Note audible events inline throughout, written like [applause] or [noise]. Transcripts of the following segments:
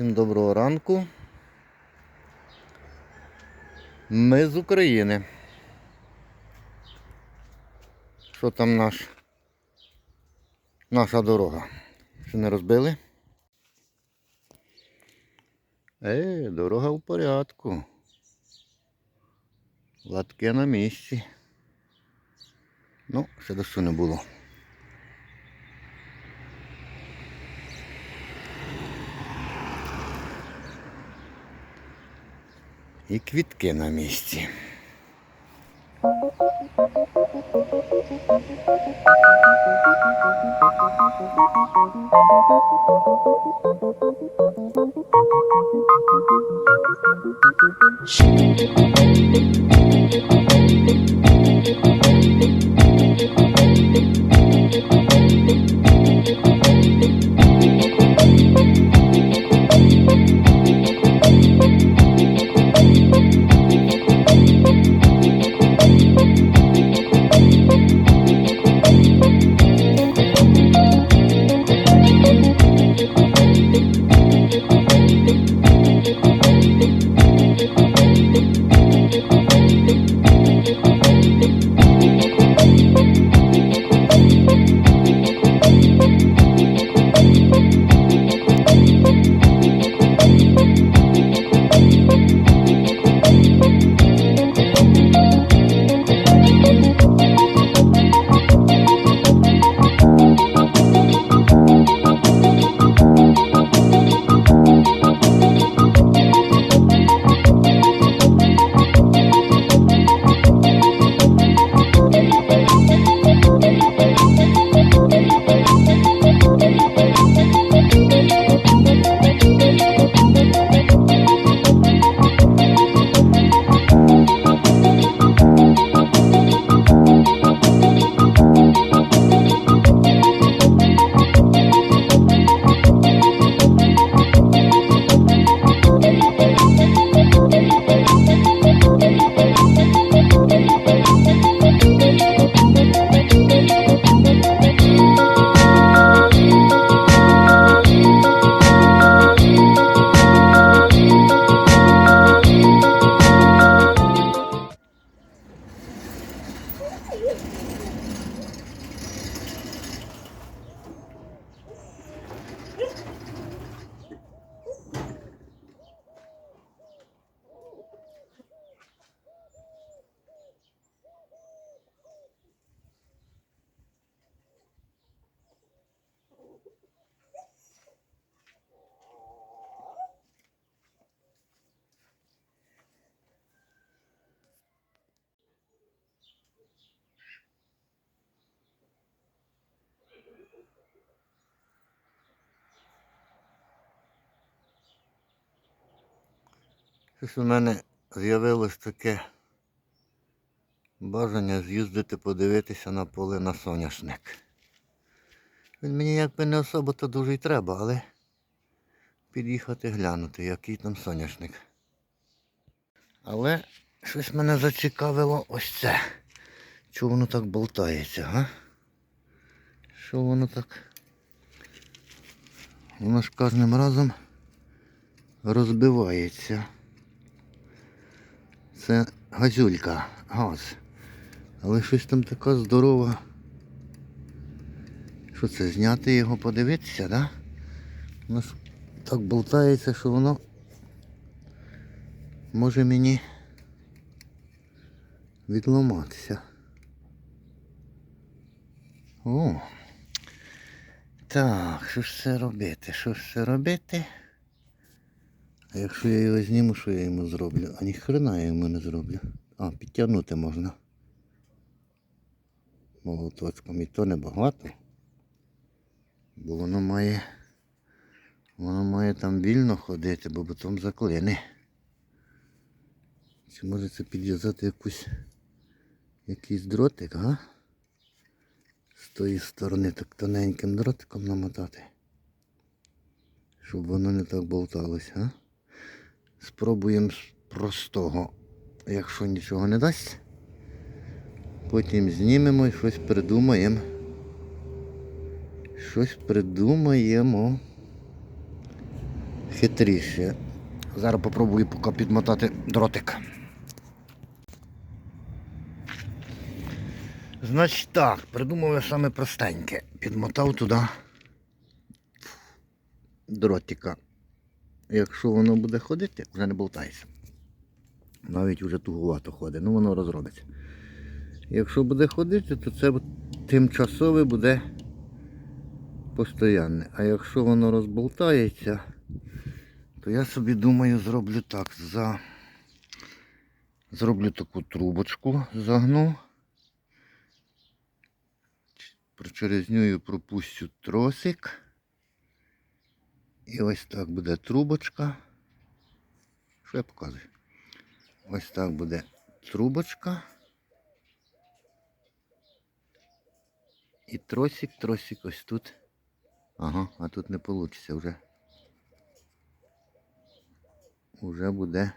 Всім доброго ранку. Ми з України. Що там наш? Наша дорога? Ще не розбили? Е, дорога в порядку. Латки на місці. Ну, ще дощу не було. І квітки на місці. Щось у мене з'явилось таке бажання з'їздити подивитися на поле на соняшник. Він мені якби не особо то дуже й треба, але під'їхати глянути, який там соняшник. Але щось мене зацікавило ось це. Чого воно так болтається, га? Що воно так? Воно ж кожним разом розбивається. Це газюлька, газ. Але щось там така здорова. Що це, зняти його, подивитися, да? Воно ж так болтається, що воно може мені відламатися. О. Так, що ж це робити? Що ж це робити? А якщо я його зніму, що я йому зроблю? А ніхрена я йому не зроблю. А, підтягнути можна. Молоточком і то небагато. Бо воно має. Воно має там вільно ходити, бо потім заклине. Чи може це підв'язати якусь якийсь дротик, а? З тої сторони так тоненьким дротиком намотати. Щоб воно не так болталось, а? Спробуємо з простого. Якщо нічого не дасть, потім знімемо і щось придумаємо. Щось придумаємо. хитріше. Зараз попробую поки підмотати дротик. Значить так, придумав я саме простеньке. Підмотав туди дротика. Якщо воно буде ходити, вже не болтається. Навіть вже тугувато ходить, ну воно розробиться. Якщо буде ходити, то це тимчасове буде постоянне. А якщо воно розболтається, то я собі думаю, зроблю так. За... Зроблю таку трубочку, загну. Прочерезнюю пропустю тросик. І ось так буде трубочка. Що я показую? Ось так буде трубочка. І тросик, тросик ось тут. Ага, а тут не вийде вже. Уже буде.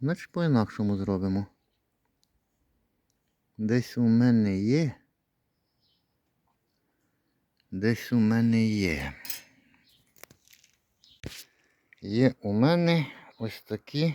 Значить по-інакшому зробимо. Десь у мене є. Десь у мене є. Є у мене ось такі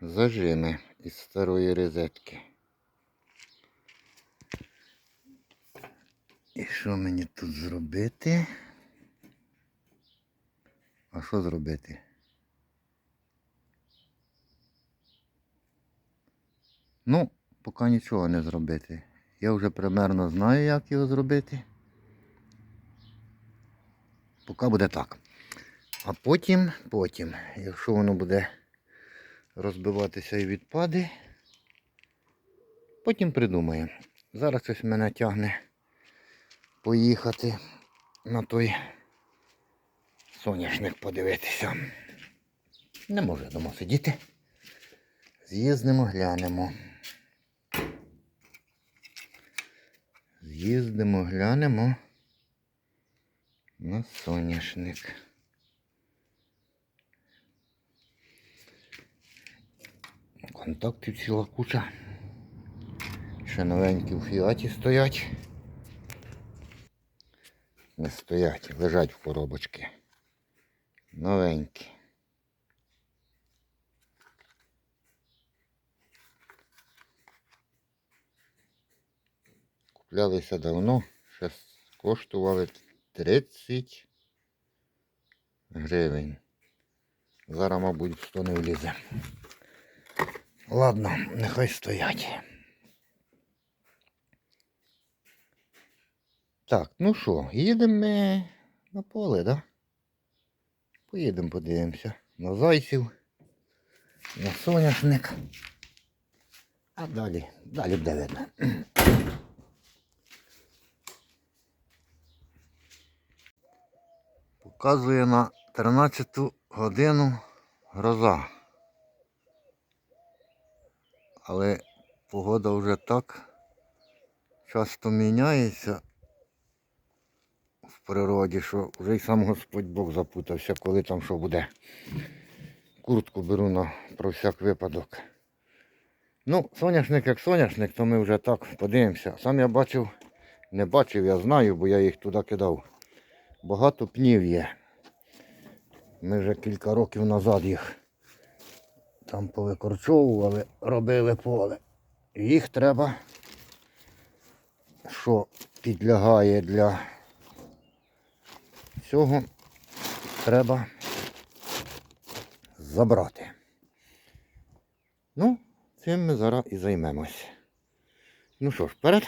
зажими із старої розетки. І що мені тут зробити? А що зробити? Ну, поки нічого не зробити. Я вже примерно знаю, як його зробити. Поки буде так. А потім, потім, якщо воно буде розбиватися і відпаде, потім придумаємо. Зараз щось мене тягне поїхати на той соняшник подивитися. Не можу вдома сидіти. З'їздимо, глянемо. З'їздимо, глянемо на соняшник. Контактів ціла куча. Ще новенькі в фіаті стоять. Не стоять, лежать в коробочці. Новенькі. Куплялися давно, ще коштували 30 гривень. Зараз, мабуть, 100 не влізе. Ладно, нехай стоять. Так, ну що, їдемо ми на поле, да? Поїдемо, подивимося на зайців, на соняшник. А далі, далі буде видно. Показує на 13 годину гроза. Але погода вже так часто міняється в природі, що вже й сам Господь Бог запутався, коли там що буде. Куртку беру на про всяк випадок. Ну, соняшник як соняшник, то ми вже так подивимося. Сам я бачив, не бачив, я знаю, бо я їх туди кидав. Багато пнів є. Ми вже кілька років назад їх там повикорчовували, робили поле. Їх треба, що підлягає для цього, треба забрати. Ну, цим ми зараз і займемось. Ну що ж, вперед.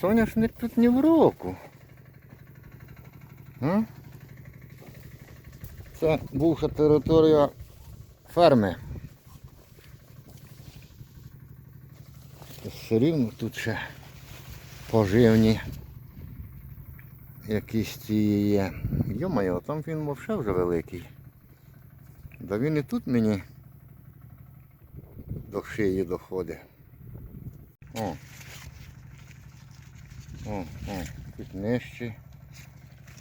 Соняшник тут ні в року. А? Це бувша територія ферми. Все рівно тут ще поживні якісь ці є. Йо-моє, там він взагалі вже великий. Да він і тут мені до шиї доходить. О. О, о, чуть нижче,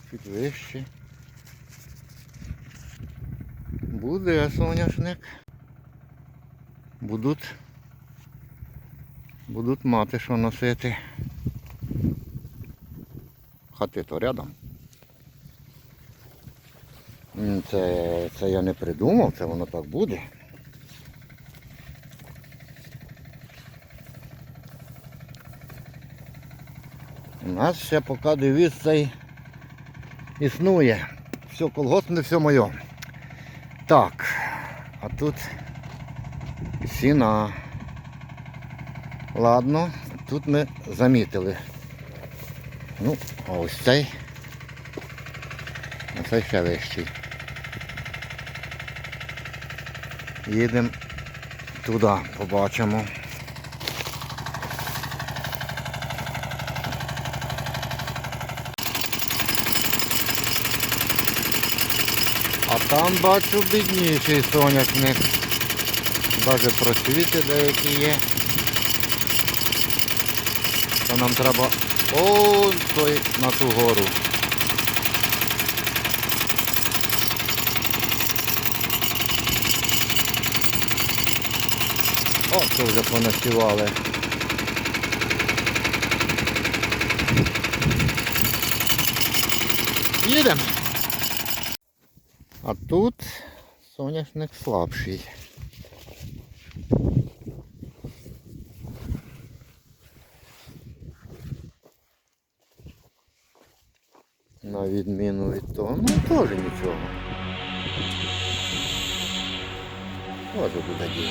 чуть вище. Буде соняшник. Будуть, будуть мати що носити. Хати то рядом. Це, це я не придумав, це воно так буде. Нас ще поки девіз цей існує. Все колгоспне, все моє. Так, а тут сіна. Ладно, тут ми замітили. Ну, а ось цей. А цей ще вищий. Їдемо туди, побачимо. А там бачу бідніший соняшник. Навіть просвіти деякі є. То нам треба он той на ту гору. О, це вже понасівали. Їдемо. соняшник слабший. На відміну від того, ну теж нічого. Теж буде діло.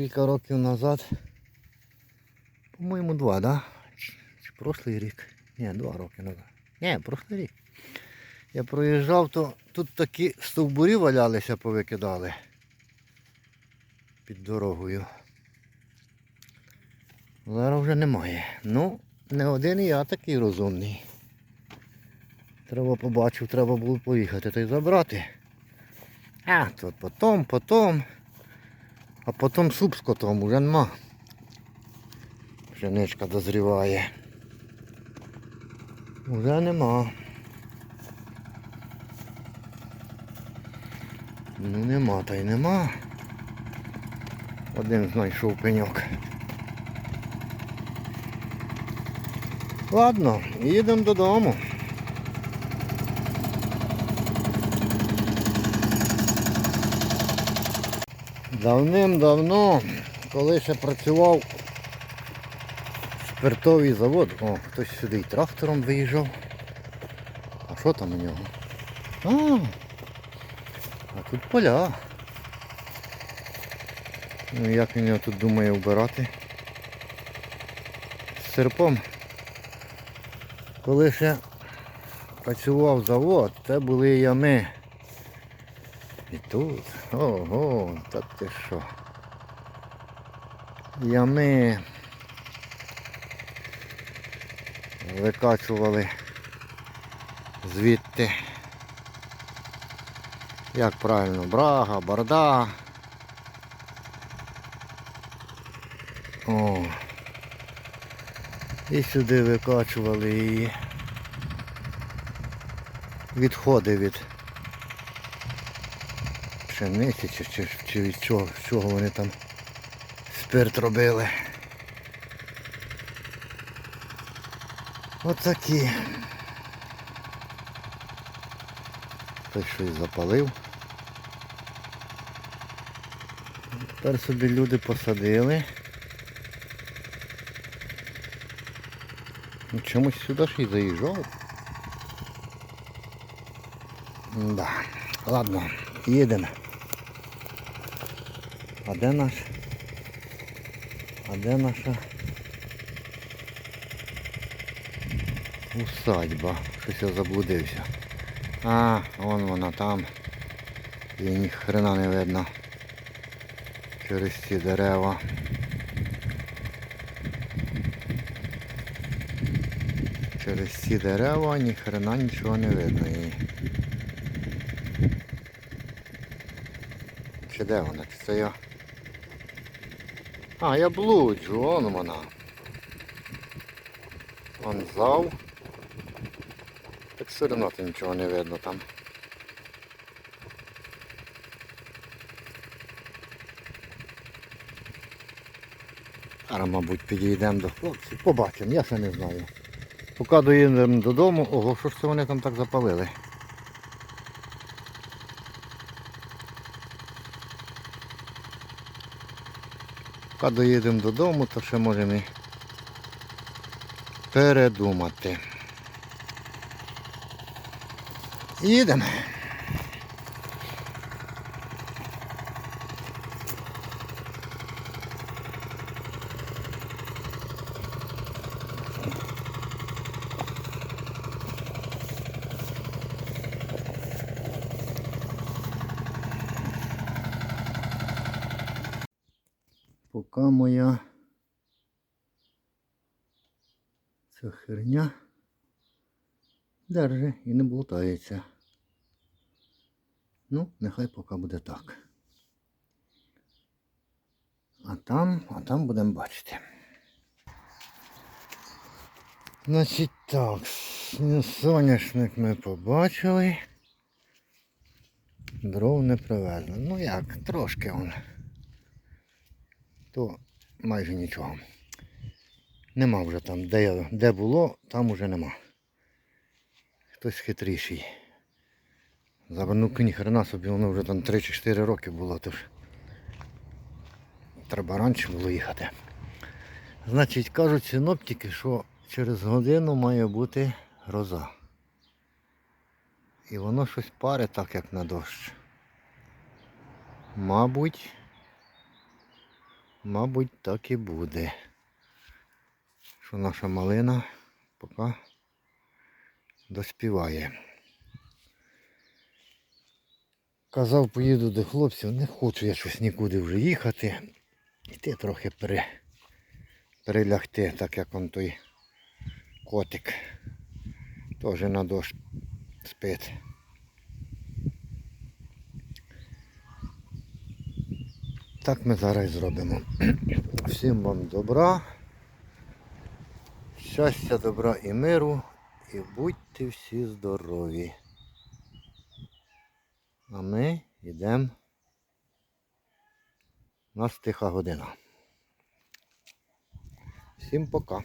Кілька років назад, по-моєму, два, да? Чи, прошлий рік? Ні, два роки назад. Ні, прошлий рік. Я проїжджав, то тут такі стовбурі валялися, повикидали під дорогою. Зараз вже немає. Ну, не один я такий розумний. Треба побачив, треба було поїхати та й забрати. А, то потом, потом. А потім суп з котом уже нема. Пшеничка дозріває. Уже нема. Ну нема та й нема. Один знайшов пеньок. Ладно, їдемо додому. Давним-давно, коли ще працював спиртовий завод, о, хтось сюди й трактором виїжджав. А що там у нього? А, а тут поля. Ну як він його тут думає вбирати? З серпом. Коли ще працював завод, це були ями. І тут, ого, та ти що. Ями викачували звідти. Як правильно, брага, барда. О. І сюди викачували її. Відходи від пшениці чи, чи, чи від чого, чого вони там спирт робили. Отакі. Хтось щось запалив. Тепер собі люди посадили. Ну, Чомусь сюди ж і заїжджав. Да. Ладно, їдемо. А де наш? А де наша усадьба? Щось я заблудився. А, вон вона там. І ні хрена не видно. Через ці дерева. Через ці дерева ні хрена нічого не видно її. Чи де вона? Чи це я? А, я блуджу, вон вона. Вон зав. Так все одно нічого не видно там. Зараз, мабуть, підійдемо до хлопців. Побачимо, я ще не знаю. Поки доїдемо додому, ого, що ж це вони там так запалили? поки доїдемо додому, то ще можемо і передумати. Їдемо. Поки моя ця херня держи і не болтається. Ну, нехай поки буде так. А там, а там будемо бачити. Значить так, соняшник ми побачили. Дров не привезли. Ну як, трошки он. То майже нічого. Нема вже там, де, де було, там уже нема. Хтось хитріший. Завернув ні хрена собі, воно вже там 3 чи 4 роки було, тож треба раніше було їхати. Значить, кажуть синоптики, що через годину має бути гроза. І воно щось паре так, як на дощ. Мабуть, мабуть, так і буде. Що наша малина поки доспіває. Казав, поїду до хлопців, не хочу я щось нікуди вже їхати. Іти трохи пере, перелягти, так як он той котик. Теж на дощ спить. Так ми зараз і зробимо. [clears throat] Всім вам добра, щастя, добра і миру, і будьте всі здорові. А ми йдемо. У нас тиха година. Всім пока.